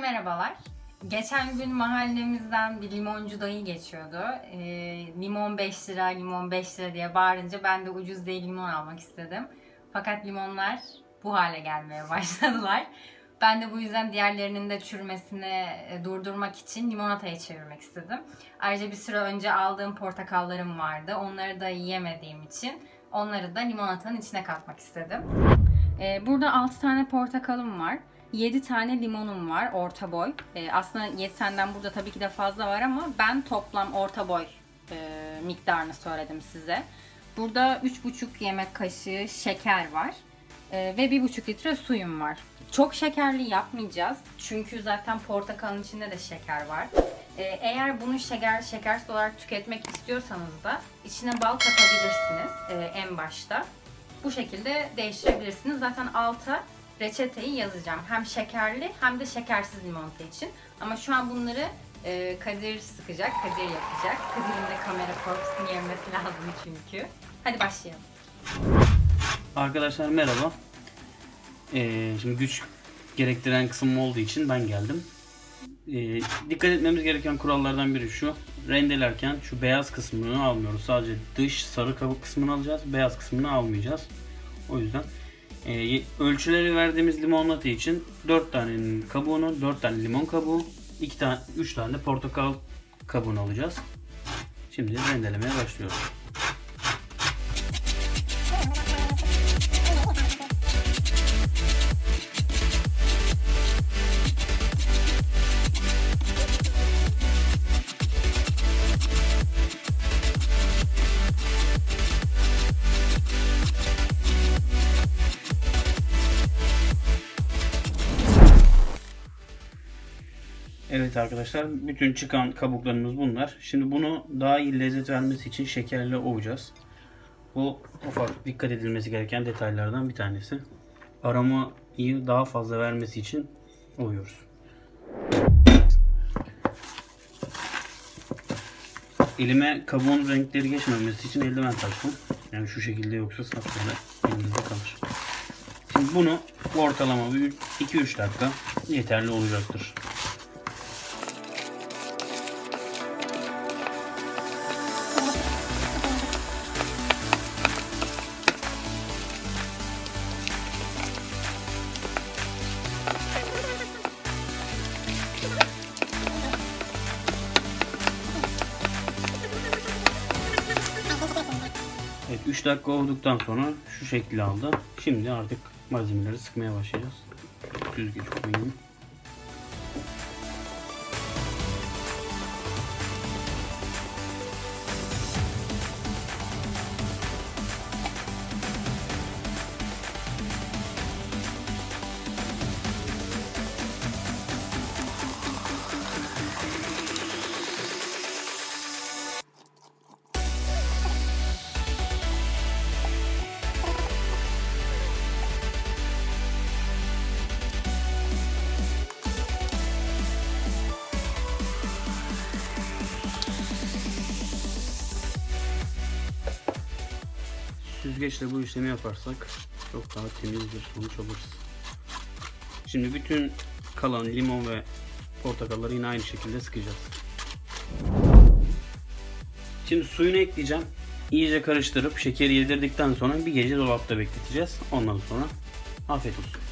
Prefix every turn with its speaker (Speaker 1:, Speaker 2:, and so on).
Speaker 1: Merhabalar. Geçen gün mahallemizden bir limoncu dayı geçiyordu. Ee, limon 5 lira, limon 5 lira diye bağırınca ben de ucuz değil limon almak istedim. Fakat limonlar bu hale gelmeye başladılar. Ben de bu yüzden diğerlerinin de çürümesini e, durdurmak için limonataya çevirmek istedim. Ayrıca bir süre önce aldığım portakallarım vardı. Onları da yiyemediğim için onları da limonatanın içine katmak istedim. Ee, burada 6 tane portakalım var. 7 tane limonum var orta boy. Ee, aslında 7 taneden burada tabii ki de fazla var ama ben toplam orta boy e, miktarını söyledim size. Burada 3,5 yemek kaşığı şeker var. Ee, ve 1,5 litre suyum var. Çok şekerli yapmayacağız. Çünkü zaten portakalın içinde de şeker var. Ee, eğer bunu şeker şekersiz olarak tüketmek istiyorsanız da içine bal katabilirsiniz e, en başta. Bu şekilde değiştirebilirsiniz. Zaten alta reçeteyi yazacağım. Hem şekerli hem de şekersiz limonata için. Ama şu an bunları e, Kadir sıkacak, Kadir yapacak. Kadir'in de kamera korkusunu yenmesi lazım çünkü. Hadi başlayalım.
Speaker 2: Arkadaşlar merhaba. Ee, şimdi güç gerektiren kısım olduğu için ben geldim. Ee, dikkat etmemiz gereken kurallardan biri şu. Rendelerken şu beyaz kısmını almıyoruz. Sadece dış sarı kabuk kısmını alacağız. Beyaz kısmını almayacağız. O yüzden e, ölçüleri verdiğimiz limonata için 4 tanenin kabuğunu, 4 tane limon kabuğu, 2 tane 3 tane de portakal kabuğunu alacağız. Şimdi rendelemeye başlıyoruz. Evet arkadaşlar bütün çıkan kabuklarımız bunlar. Şimdi bunu daha iyi lezzet vermesi için şekerle ovacağız. Bu ufak dikkat edilmesi gereken detaylardan bir tanesi. Aromayı daha fazla vermesi için ovuyoruz. Elime kabuğun renkleri geçmemesi için eldiven taktım. Yani şu şekilde yoksa sapsarı elimizde kalır. Şimdi bunu ortalama bir 2-3 dakika yeterli olacaktır. Evet 3 dakika olduktan sonra şu şekli aldı. Şimdi artık malzemeleri sıkmaya başlayacağız. Süzgeç koyayım. Süzgeçle bu işlemi yaparsak çok daha temiz bir sonuç alırız. Şimdi bütün kalan limon ve portakalları yine aynı şekilde sıkacağız. Şimdi suyunu ekleyeceğim. İyice karıştırıp şekeri yedirdikten sonra bir gece dolapta bekleteceğiz. Ondan sonra afiyet olsun.